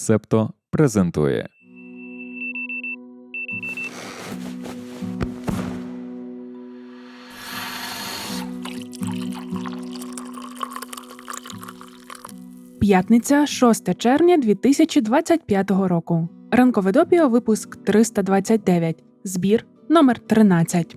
Септо презентує. П'ятниця, 6 червня 2025 року. Ранкове допіо, випуск 329. Збір номер 13.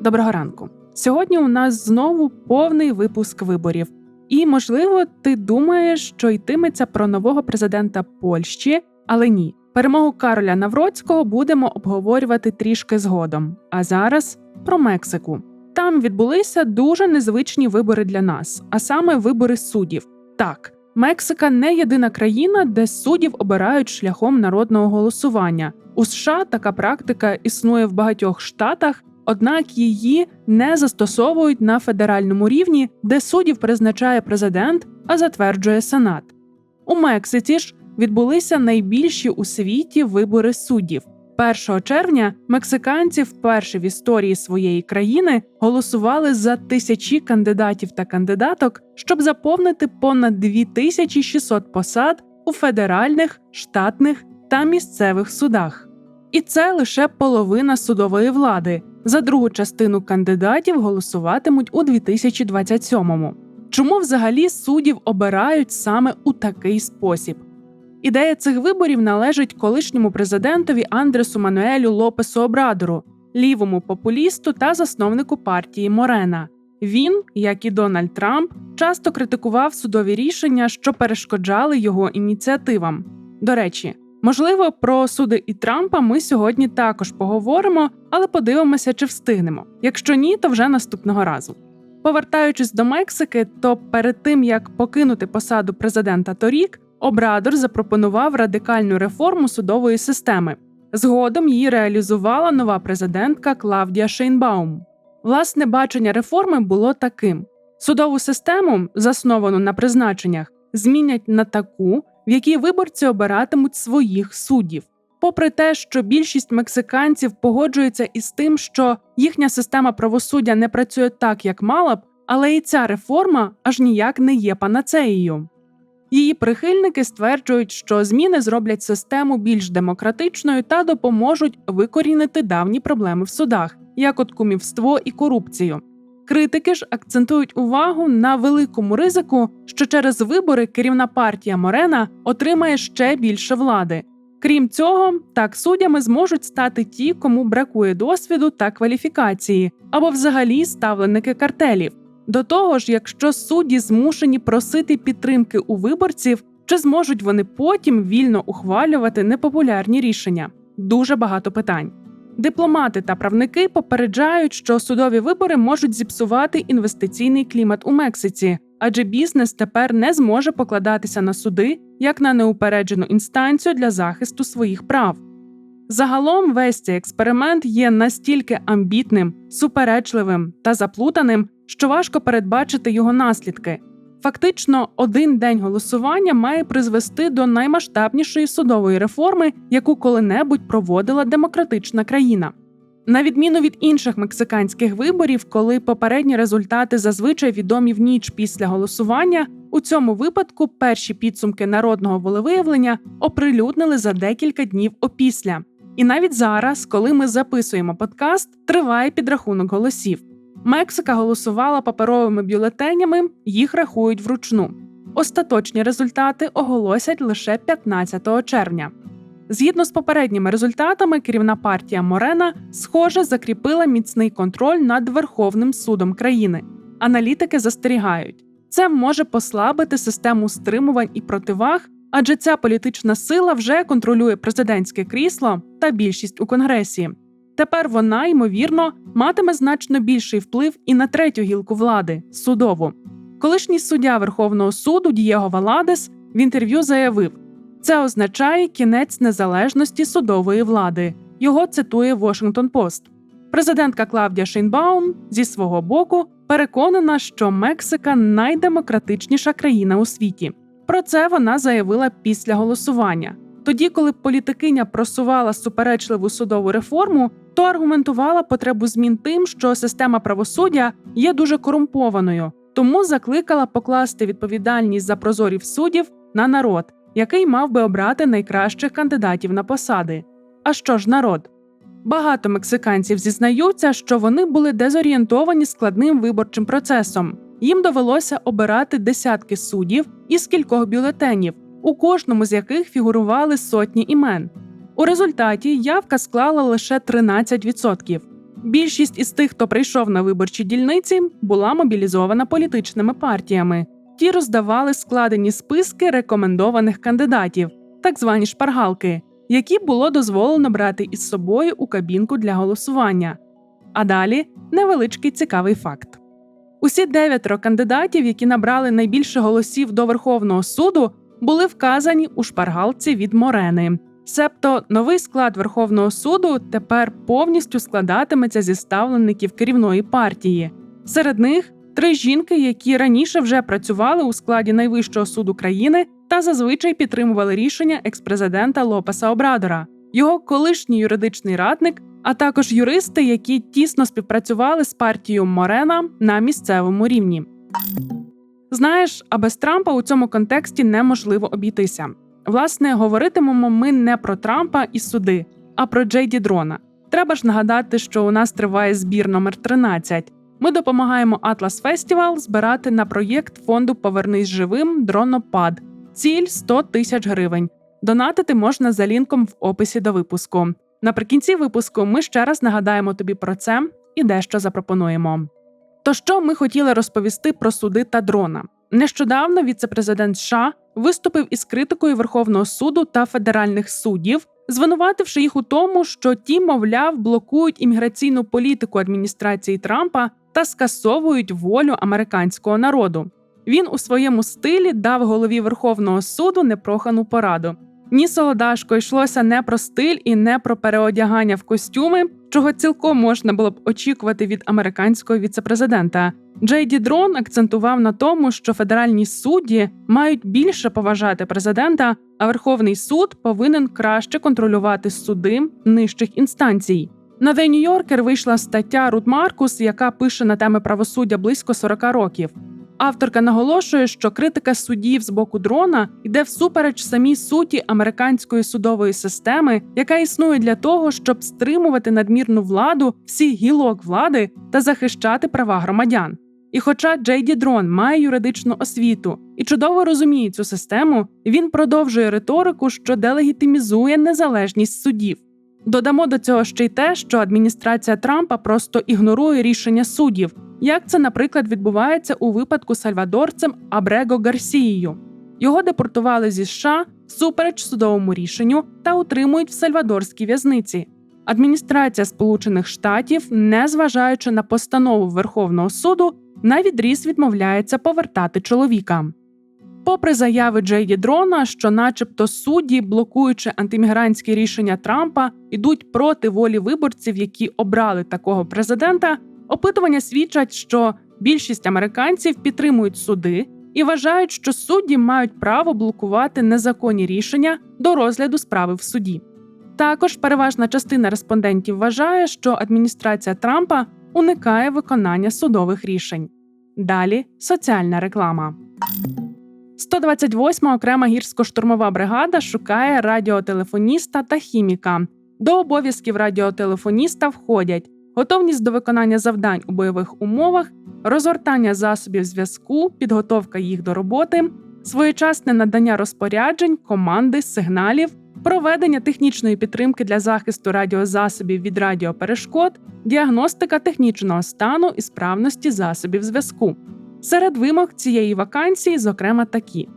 Доброго ранку. Сьогодні у нас знову повний випуск виборів. І, можливо, ти думаєш, що йтиметься про нового президента Польщі, але ні. Перемогу Кароля Навроцького будемо обговорювати трішки згодом. А зараз про Мексику. Там відбулися дуже незвичні вибори для нас, а саме вибори суддів. Так, Мексика не єдина країна, де суддів обирають шляхом народного голосування. У США така практика існує в багатьох штатах, однак її не застосовують на федеральному рівні, де суддів призначає президент, а затверджує Сенат. У Мексиці ж відбулися найбільші у світі вибори суддів. 1 червня мексиканці вперше в історії своєї країни голосували за тисячі кандидатів та кандидаток, щоб заповнити понад 2600 посад у федеральних, штатних та місцевих судах. І це лише половина судової влади. За другу частину кандидатів голосуватимуть у 2027-му. Чому взагалі суддів обирають саме у такий спосіб? Ідея цих виборів належить колишньому президентові Андресу Мануелю Лопесу Обрадору, лівому популісту та засновнику партії Морена. Він, як і Дональд Трамп, часто критикував судові рішення, що перешкоджали його ініціативам. До речі, можливо, про суди і Трампа ми сьогодні також поговоримо, але подивимося, чи встигнемо. Якщо ні, то вже наступного разу. Повертаючись до Мексики, то перед тим як покинути посаду президента торік, Обрадор запропонував радикальну реформу судової системи. Згодом її реалізувала нова президентка Клавдія Шейнбаум. Власне бачення реформи було таким: судову систему, засновану на призначеннях, змінять на таку, в якій виборці обиратимуть своїх суддів. Попри те, що більшість мексиканців погоджується із тим, що їхня система правосуддя не працює так, як мала б, але і ця реформа аж ніяк не є панацеєю. Її прихильники стверджують, що зміни зроблять систему більш демократичною та допоможуть викорінити давні проблеми в судах, як от кумівство і корупцію. Критики ж акцентують увагу на великому ризику, що через вибори керівна партія Морена отримає ще більше влади. Крім цього, так суддями зможуть стати ті, кому бракує досвіду та кваліфікації, або взагалі ставленики картелів. До того ж, якщо судді змушені просити підтримки у виборців, чи зможуть вони потім вільно ухвалювати непопулярні рішення? Дуже багато питань. Дипломати та правники попереджають, що судові вибори можуть зіпсувати інвестиційний клімат у Мексиці, адже бізнес тепер не зможе покладатися на суди як на неупереджену інстанцію для захисту своїх прав. Загалом весь цей експеримент є настільки амбітним, суперечливим та заплутаним, що важко передбачити його наслідки. Фактично, один день голосування має призвести до наймасштабнішої судової реформи, яку коли-небудь проводила демократична країна. На відміну від інших мексиканських виборів, коли попередні результати зазвичай відомі в ніч після голосування, у цьому випадку перші підсумки народного волевиявлення оприлюднили за декілька днів опісля. І навіть зараз, коли ми записуємо подкаст, триває підрахунок голосів. Мексика голосувала паперовими бюлетенями, їх рахують вручну. Остаточні результати оголосять лише 15 червня. Згідно з попередніми результатами, керівна партія Морена, схоже, закріпила міцний контроль над Верховним судом країни. Аналітики застерігають, це може послабити систему стримувань і противаг, адже ця політична сила вже контролює президентське крісло та більшість у конгресі. Тепер вона, ймовірно, матиме значно більший вплив і на третю гілку влади судову. Колишній суддя Верховного суду Дієго Валадес в інтерв'ю заявив, це означає кінець незалежності судової влади. Його цитує Washington Post. Президентка Клавдія Шейнбаум зі свого боку переконана, що Мексика найдемократичніша країна у світі. Про це вона заявила після голосування. Тоді, коли політикиня просувала суперечливу судову реформу, то аргументувала потребу змін тим, що система правосуддя є дуже корумпованою, тому закликала покласти відповідальність за прозорів суддів на народ, який мав би обрати найкращих кандидатів на посади. А що ж народ? Багато мексиканців зізнаються, що вони були дезорієнтовані складним виборчим процесом. Їм довелося обирати десятки суддів із кількох бюлетенів, у кожному з яких фігурували сотні імен. У результаті явка склала лише 13%. Більшість із тих, хто прийшов на виборчі дільниці, була мобілізована політичними партіями. Ті роздавали складені списки рекомендованих кандидатів, так звані шпаргалки, які було дозволено брати із собою у кабінку для голосування. А далі невеличкий цікавий факт. Усі дев'ятеро кандидатів, які набрали найбільше голосів до Верховного суду, були вказані у шпаргалці від Морени. Себто новий склад Верховного суду тепер повністю складатиметься зі ставленників керівної партії. Серед них три жінки, які раніше вже працювали у складі найвищого суду країни та зазвичай підтримували рішення експрезидента Лопеса Обрадора, його колишній юридичний радник, а також юристи, які тісно співпрацювали з партією Морена на місцевому рівні. Знаєш, а без Трампа у цьому контексті неможливо обійтися. Власне, говоритимемо ми не про Трампа і суди, а про Джейді Дрона. Треба ж нагадати, що у нас триває збір номер 13. Ми допомагаємо Atlas Festival збирати на проєкт фонду Повернись живим дронопад. Ціль 100 тисяч гривень. Донатити можна за лінком в описі до випуску. Наприкінці випуску ми ще раз нагадаємо тобі про це і дещо запропонуємо. То що ми хотіли розповісти про суди та дрона? Нещодавно віцепрезидент США виступив із критикою Верховного суду та федеральних суддів, звинувативши їх у тому, що ті, мовляв, блокують імміграційну політику адміністрації Трампа та скасовують волю американського народу. Він у своєму стилі дав голові Верховного суду непрохану пораду. Ні, солодашко йшлося не про стиль і не про переодягання в костюми, чого цілком можна було б очікувати від американського віцепрезидента. Джейді Дрон акцентував на тому, що федеральні судді мають більше поважати президента, а Верховний суд повинен краще контролювати суди нижчих інстанцій. На The New Yorker вийшла стаття Рут Маркус, яка пише на теми правосуддя близько 40 років. Авторка наголошує, що критика суддів з боку дрона йде всупереч самій суті американської судової системи, яка існує для того, щоб стримувати надмірну владу всіх гілок влади та захищати права громадян. І хоча Джейді Дрон має юридичну освіту і чудово розуміє цю систему, він продовжує риторику, що делегітимізує незалежність суддів. Додамо до цього ще й те, що адміністрація Трампа просто ігнорує рішення суддів, як це, наприклад, відбувається у випадку сальвадорцем Абрего Гарсією. Його депортували зі США всупереч судовому рішенню та утримують в сальвадорській в'язниці. Адміністрація Сполучених Штатів, незважаючи на постанову Верховного суду, на відріз відмовляється повертати чоловіка. Попри заяви Джейді Дрона, що, начебто, судді, блокуючи антимігрантські рішення Трампа, йдуть проти волі виборців, які обрали такого президента, опитування свідчать, що більшість американців підтримують суди і вважають, що судді мають право блокувати незаконні рішення до розгляду справи в суді. Також переважна частина респондентів вважає, що адміністрація Трампа уникає виконання судових рішень. Далі соціальна реклама. 128-ма окрема гірсько-штурмова бригада шукає радіотелефоніста та хіміка. До обов'язків радіотелефоніста входять готовність до виконання завдань у бойових умовах, розгортання засобів зв'язку, підготовка їх до роботи, своєчасне надання розпоряджень, команди, сигналів, проведення технічної підтримки для захисту радіозасобів від радіоперешкод, діагностика технічного стану і справності засобів зв'язку. Серед вимог цієї вакансії, зокрема, такі: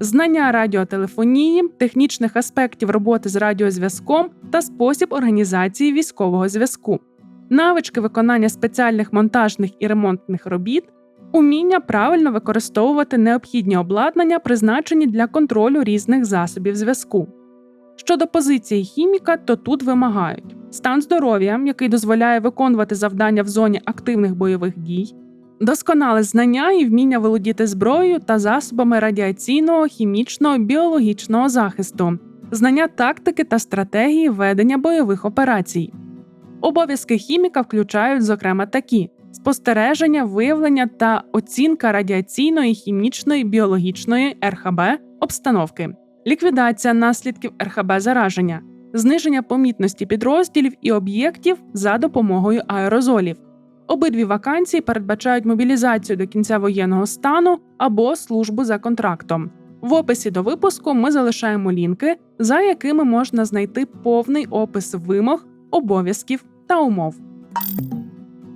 знання радіотелефонії, технічних аспектів роботи з радіозв'язком та спосіб організації військового зв'язку, навички виконання спеціальних монтажних і ремонтних робіт, уміння правильно використовувати необхідні обладнання, призначені для контролю різних засобів зв'язку. Щодо позиції хіміка, то тут вимагають стан здоров'я, який дозволяє виконувати завдання в зоні активних бойових дій, досконале знання і вміння володіти зброєю та засобами радіаційного, хімічного, біологічного захисту, знання тактики та стратегії ведення бойових операцій. Обов'язки хіміка включають, зокрема, такі: спостереження, виявлення та оцінка радіаційної, хімічної, біологічної РХБ обстановки, ліквідація наслідків РХБ зараження, зниження помітності підрозділів і об'єктів за допомогою аерозолів. Обидві вакансії передбачають мобілізацію до кінця воєнного стану або службу за контрактом. В описі до випуску ми залишаємо лінки, за якими можна знайти повний опис вимог, обов'язків та умов.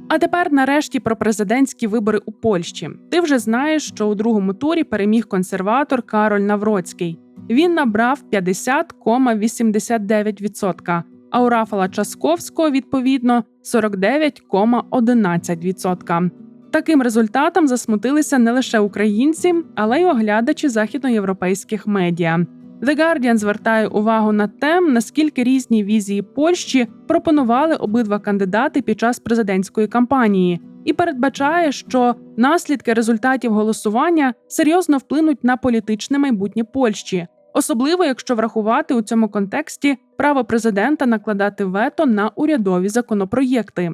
А тепер нарешті про президентські вибори у Польщі. Ти вже знаєш, що у другому турі переміг консерватор Кароль Навроцький. Він набрав 50,89%, а у Рафала Часковського відповідно 49,11%. Таким результатом засмутилися не лише українці, але й оглядачі західноєвропейських медіа. The Guardian звертає увагу на те, наскільки різні візії Польщі пропонували обидва кандидати під час президентської кампанії, і передбачає, що наслідки результатів голосування серйозно вплинуть на політичне майбутнє Польщі, особливо якщо врахувати у цьому контексті право президента накладати вето на урядові законопроєкти.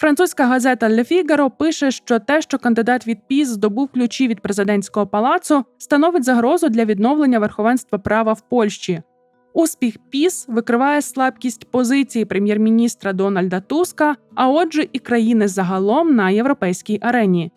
Французька газета Le Figaro пише, що те, що кандидат від ПІС здобув ключі від президентського палацу, становить загрозу для відновлення верховенства права в Польщі. Успіх ПІС викриває слабкість позиції прем'єр-міністра Дональда Туска, а отже, і країни загалом на європейській арені.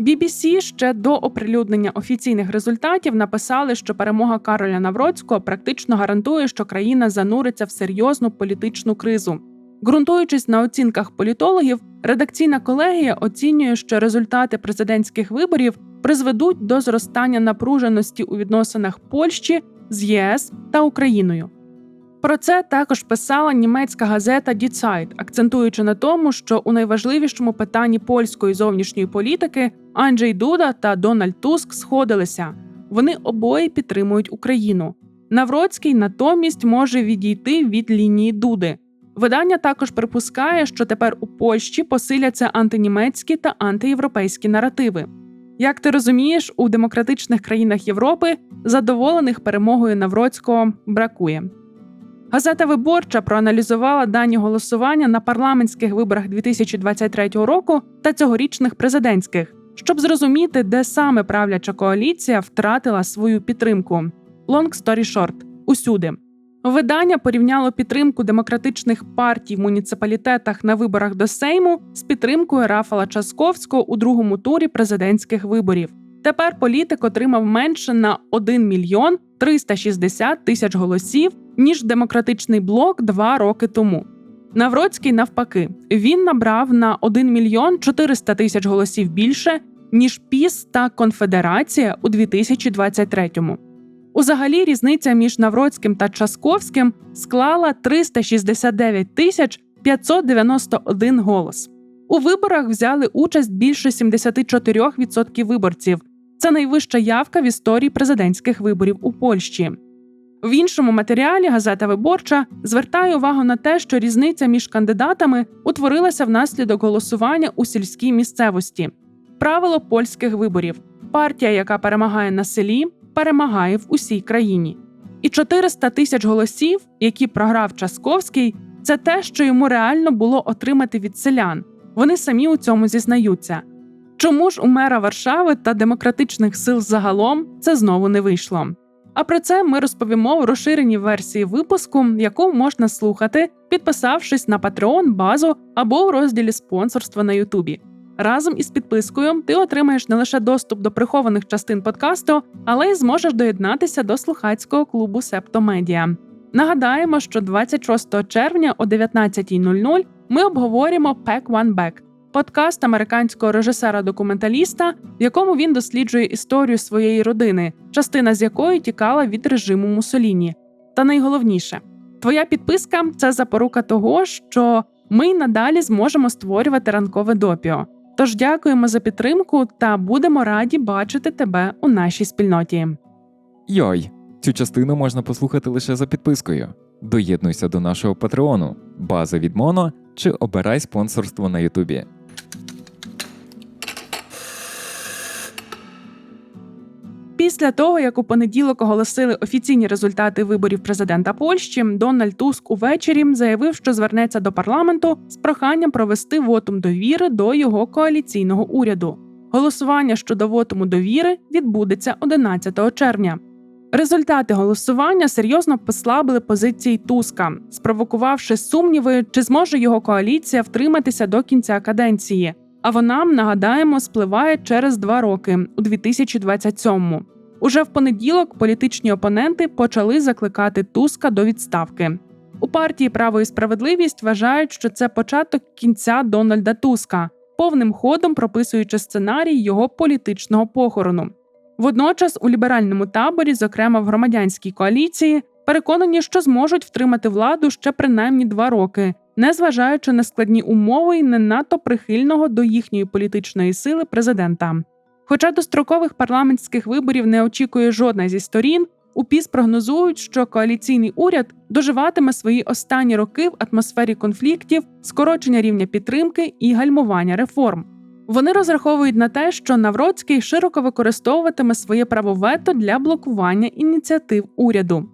BBC ще до оприлюднення офіційних результатів написали, що перемога Кароля Навроцького практично гарантує, що країна зануриться в серйозну політичну кризу. Ґрунтуючись на оцінках політологів, редакційна колегія оцінює, що результати президентських виборів призведуть до зростання напруженості у відносинах Польщі з ЄС та Україною. Про це також писала німецька газета Die Zeit, акцентуючи на тому, що у найважливішому питанні польської зовнішньої політики Анджей Дуда та Дональд Туск сходилися. Вони обоє підтримують Україну. Навроцький натомість може відійти від лінії Дуди. Видання також припускає, що тепер у Польщі посиляться антинімецькі та антиєвропейські наративи. Як ти розумієш, у демократичних країнах Європи задоволених перемогою Навроцького бракує. Газета Виборча проаналізувала дані голосування на парламентських виборах 2023 року та цьогорічних президентських, щоб зрозуміти, де саме правляча коаліція втратила свою підтримку. Long story short – усюди. Видання порівняло підтримку демократичних партій в муніципалітетах на виборах до Сейму з підтримкою Рафала Часковського у другому турі президентських виборів. Тепер політик отримав менше на 1 мільйон 360 тисяч голосів ніж демократичний блок два роки тому. Навроцький навпаки він набрав на 1 мільйон 400 тисяч голосів більше ніж ПІС та Конфедерація у 2023-му. Узагалі різниця між Навроцьким та Часковським склала 369 тисяч 591 голос. У виборах взяли участь більше 74% виборців. Це найвища явка в історії президентських виборів у Польщі. В іншому матеріалі газета Виборча звертає увагу на те, що різниця між кандидатами утворилася внаслідок голосування у сільській місцевості. Правило польських виборів: партія, яка перемагає на селі, перемагає в усій країні. І 400 тисяч голосів, які програв Часковський, це те, що йому реально було отримати від селян. Вони самі у цьому зізнаються. Чому ж у мера Варшави та демократичних сил загалом це знову не вийшло? А про це ми розповімо в розширеній версії випуску, яку можна слухати, підписавшись на Patreon, базу або у розділі спонсорства на Ютубі. Разом із підпискою ти отримаєш не лише доступ до прихованих частин подкасту, але й зможеш доєднатися до слухацького клубу Септомедіа. Нагадаємо, що 26 червня о 19.00 ми обговоримо Pack One Back – подкаст американського режисера-документаліста, в якому він досліджує історію своєї родини, частина з якої тікала від режиму Мусоліні. Та найголовніше, твоя підписка це запорука того, що ми надалі зможемо створювати ранкове допіо. Тож дякуємо за підтримку та будемо раді бачити тебе у нашій спільноті. Йой, цю частину можна послухати лише за підпискою. Доєднуйся до нашого патреону, база від Моно чи обирай спонсорство на Ютубі. Після того, як у понеділок оголосили офіційні результати виборів президента Польщі, Дональд Туск увечері заявив, що звернеться до парламенту з проханням провести вотум довіри до його коаліційного уряду. Голосування щодо вотуму довіри відбудеться 11 червня. Результати голосування серйозно послабили позиції Туска, спровокувавши сумніви, чи зможе його коаліція втриматися до кінця каденції. А вона, нагадаємо, спливає через два роки у 2027-му. Уже в понеділок політичні опоненти почали закликати Туска до відставки. У партії Право і справедливість вважають, що це початок кінця Дональда Туска, повним ходом прописуючи сценарій його політичного похорону. Водночас у ліберальному таборі, зокрема в громадянській коаліції, переконані, що зможуть втримати владу ще принаймні два роки, незважаючи на складні умови і не надто прихильного до їхньої політичної сили президента. Хоча дострокових парламентських виборів не очікує жодна зі сторін, у ПІС прогнозують, що коаліційний уряд доживатиме свої останні роки в атмосфері конфліктів, скорочення рівня підтримки і гальмування реформ. Вони розраховують на те, що Навроцький широко використовуватиме своє право вето для блокування ініціатив уряду.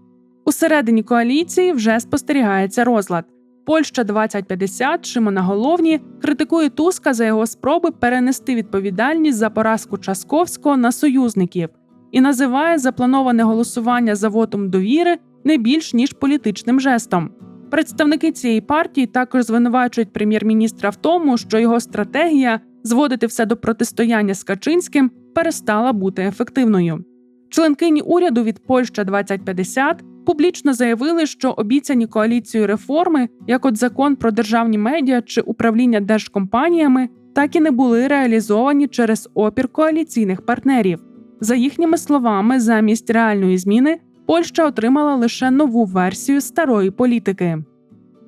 Усередині коаліції вже спостерігається розлад. Польща 2050 Шимона Головні критикує Туска за його спроби перенести відповідальність за поразку Часковського на союзників і називає заплановане голосування за вотом довіри не більш ніж політичним жестом. Представники цієї партії також звинувачують прем'єр-міністра в тому, що його стратегія зводити все до протистояння з Качинським перестала бути ефективною. Членкині уряду від Польща 2050 публічно заявили, що обіцяні коаліцією реформи, як от закон про державні медіа чи управління держкомпаніями, так і не були реалізовані через опір коаліційних партнерів. За їхніми словами, замість реальної зміни Польща отримала лише нову версію старої політики.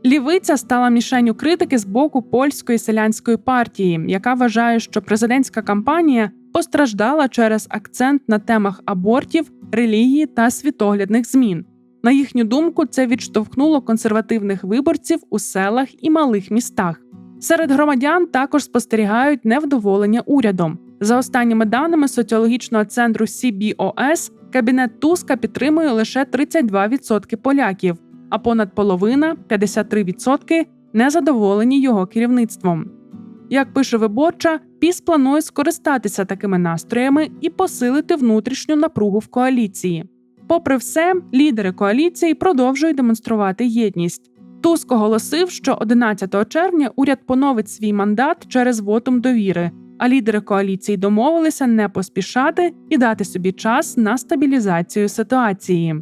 Лівиця стала мішенню критики з боку польської селянської партії, яка вважає, що президентська кампанія постраждала через акцент на темах абортів, релігії та світоглядних змін. На їхню думку, це відштовхнуло консервативних виборців у селах і малих містах. Серед громадян також спостерігають невдоволення урядом. За останніми даними соціологічного центру CBOS, кабінет Туска підтримує лише 32% поляків, а понад половина 53% незадоволені його керівництвом. Як пише виборча, піс планує скористатися такими настроями і посилити внутрішню напругу в коаліції. Попри все, лідери коаліції продовжують демонструвати єдність. Туск оголосив, що 11 червня уряд поновить свій мандат через вотум довіри, а лідери коаліції домовилися не поспішати і дати собі час на стабілізацію ситуації.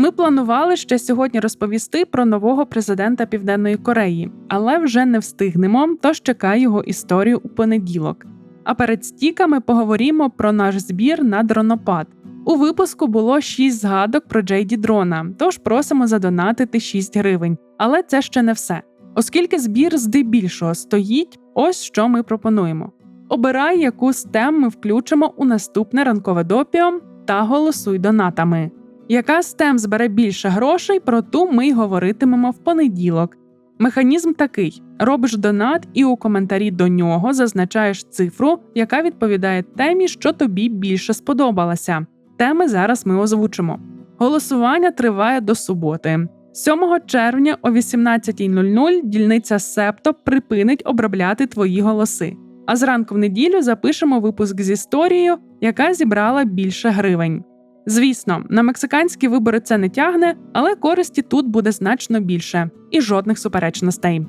Ми планували ще сьогодні розповісти про нового президента Південної Кореї, але вже не встигнемо, тож чекай його історію у понеділок. А перед стіками поговоримо про наш збір на дронопад. У випуску було 6 згадок про Джейді Дрона, тож просимо задонатити 6 гривень. Але це ще не все. Оскільки збір здебільшого стоїть, ось що ми пропонуємо: обирай, яку з тем ми включимо у наступне ранкове допіо та голосуй донатами. Яка тем збере більше грошей, про ту ми й говоритимемо в понеділок. Механізм такий: робиш донат, і у коментарі до нього зазначаєш цифру, яка відповідає темі, що тобі більше сподобалася. Теми зараз ми озвучимо. Голосування триває до суботи. 7 червня о 18.00 дільниця Септо припинить обробляти твої голоси. А зранку в неділю запишемо випуск з історією, яка зібрала більше гривень. Звісно, на мексиканські вибори це не тягне, але користі тут буде значно більше і жодних суперечностей.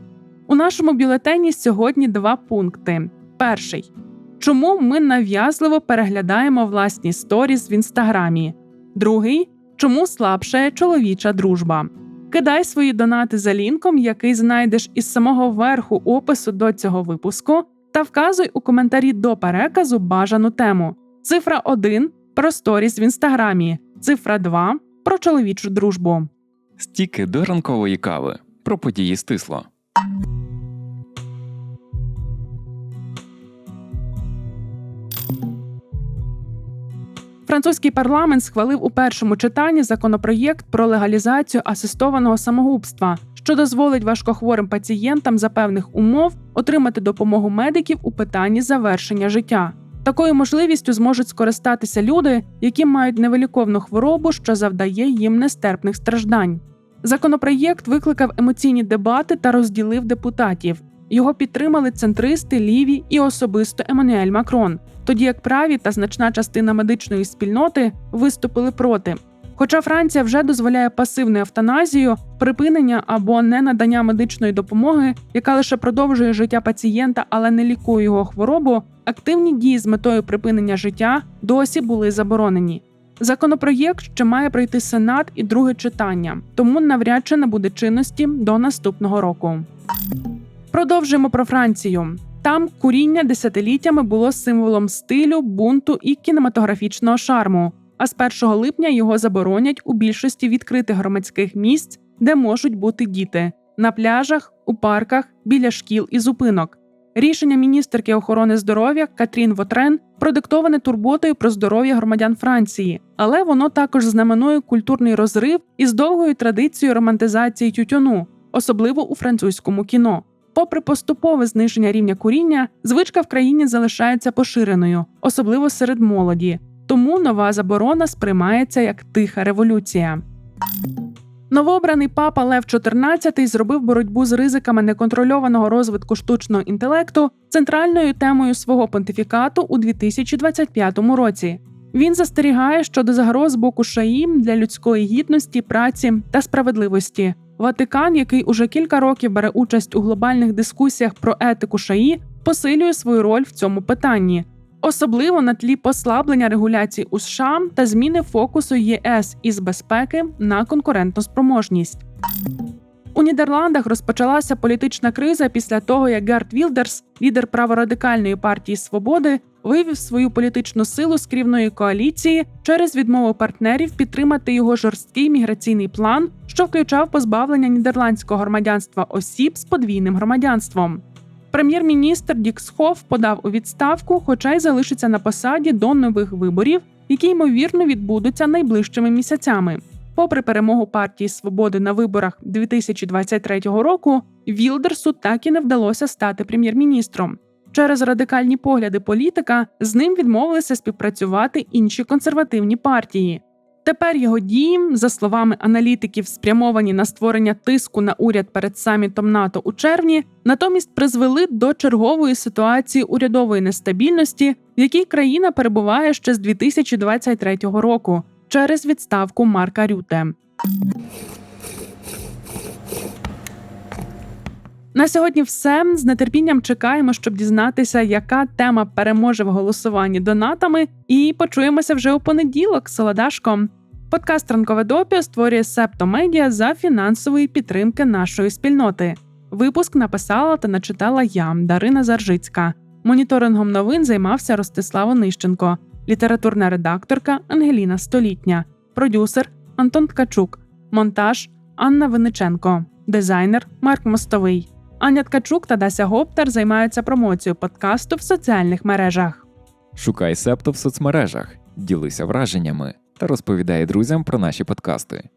У нашому бюлетені сьогодні два пункти: перший чому ми нав'язливо переглядаємо власні сторіс в інстаграмі. Другий чому слабшає чоловіча дружба. Кидай свої донати за лінком, який знайдеш із самого верху опису до цього випуску, та вказуй у коментарі до переказу бажану тему. Цифра 1 про сторіс в інстаграмі, цифра 2 про чоловічу дружбу. Стіки до ранкової кави про події стисло. Французький парламент схвалив у першому читанні законопроєкт про легалізацію асистованого самогубства, що дозволить важкохворим пацієнтам за певних умов отримати допомогу медиків у питанні завершення життя. Такою можливістю зможуть скористатися люди, які мають невиліковну хворобу, що завдає їм нестерпних страждань. Законопроєкт викликав емоційні дебати та розділив депутатів. Його підтримали центристи, ліві і особисто Еммануель Макрон, тоді як праві та значна частина медичної спільноти виступили проти. Хоча Франція вже дозволяє пасивну евтаназію, припинення або ненадання медичної допомоги, яка лише продовжує життя пацієнта, але не лікує його хворобу, активні дії з метою припинення життя досі були заборонені. Законопроєкт ще має пройти сенат і друге читання, тому навряд чи не буде чинності до наступного року. Продовжуємо про Францію. Там куріння десятиліттями було символом стилю, бунту і кінематографічного шарму. А з 1 липня його заборонять у більшості відкритих громадських місць, де можуть бути діти на пляжах, у парках, біля шкіл і зупинок. Рішення міністерки охорони здоров'я Катрін Вотрен продиктоване турботою про здоров'я громадян Франції, але воно також знаменує культурний розрив із довгою традицією романтизації тютюну, особливо у французькому кіно. Попри поступове зниження рівня куріння, звичка в країні залишається поширеною, особливо серед молоді. Тому нова заборона сприймається як тиха революція. Новообраний папа Лев XIV зробив боротьбу з ризиками неконтрольованого розвитку штучного інтелекту центральною темою свого понтифікату у 2025 році. Він застерігає щодо загроз боку ШАІ для людської гідності, праці та справедливості. Ватикан, який уже кілька років бере участь у глобальних дискусіях про етику ШАІ, посилює свою роль в цьому питанні, особливо на тлі послаблення регуляцій у США та зміни фокусу ЄС із безпеки на конкурентоспроможність. У Нідерландах розпочалася політична криза після того, як Герт Вілдерс, лідер праворадикальної партії Свободи, вивів свою політичну силу з керівної коаліції через відмову партнерів підтримати його жорсткий міграційний план, що включав позбавлення нідерландського громадянства осіб з подвійним громадянством. Прем'єр-міністр Діксхоф подав у відставку, хоча й залишиться на посаді до нових виборів, які ймовірно відбудуться найближчими місяцями. Попри перемогу партії Свободи на виборах 2023 року, Вілдерсу так і не вдалося стати прем'єр-міністром. Через радикальні погляди політика з ним відмовилися співпрацювати інші консервативні партії. Тепер його дії, за словами аналітиків, спрямовані на створення тиску на уряд перед самітом НАТО у червні, натомість призвели до чергової ситуації урядової нестабільності, в якій країна перебуває ще з 2023 року через відставку Марка Рюте. На сьогодні все з нетерпінням чекаємо, щоб дізнатися, яка тема переможе в голосуванні донатами, і почуємося вже у понеділок. Солодашко. Подкаст Ранкове допіо створює Септо Медіа за фінансової підтримки нашої спільноти. Випуск написала та начитала я, Дарина Заржицька. Моніторингом новин займався Ростислав Онищенко, літературна редакторка Ангеліна Столітня, продюсер Антон Ткачук, монтаж Анна Винниченко, дизайнер Марк Мостовий. Аня Ткачук та Дася Гоптер займаються промоцією подкасту в соціальних мережах. Шукай септо в соцмережах, ділися враженнями та розповідає друзям про наші подкасти.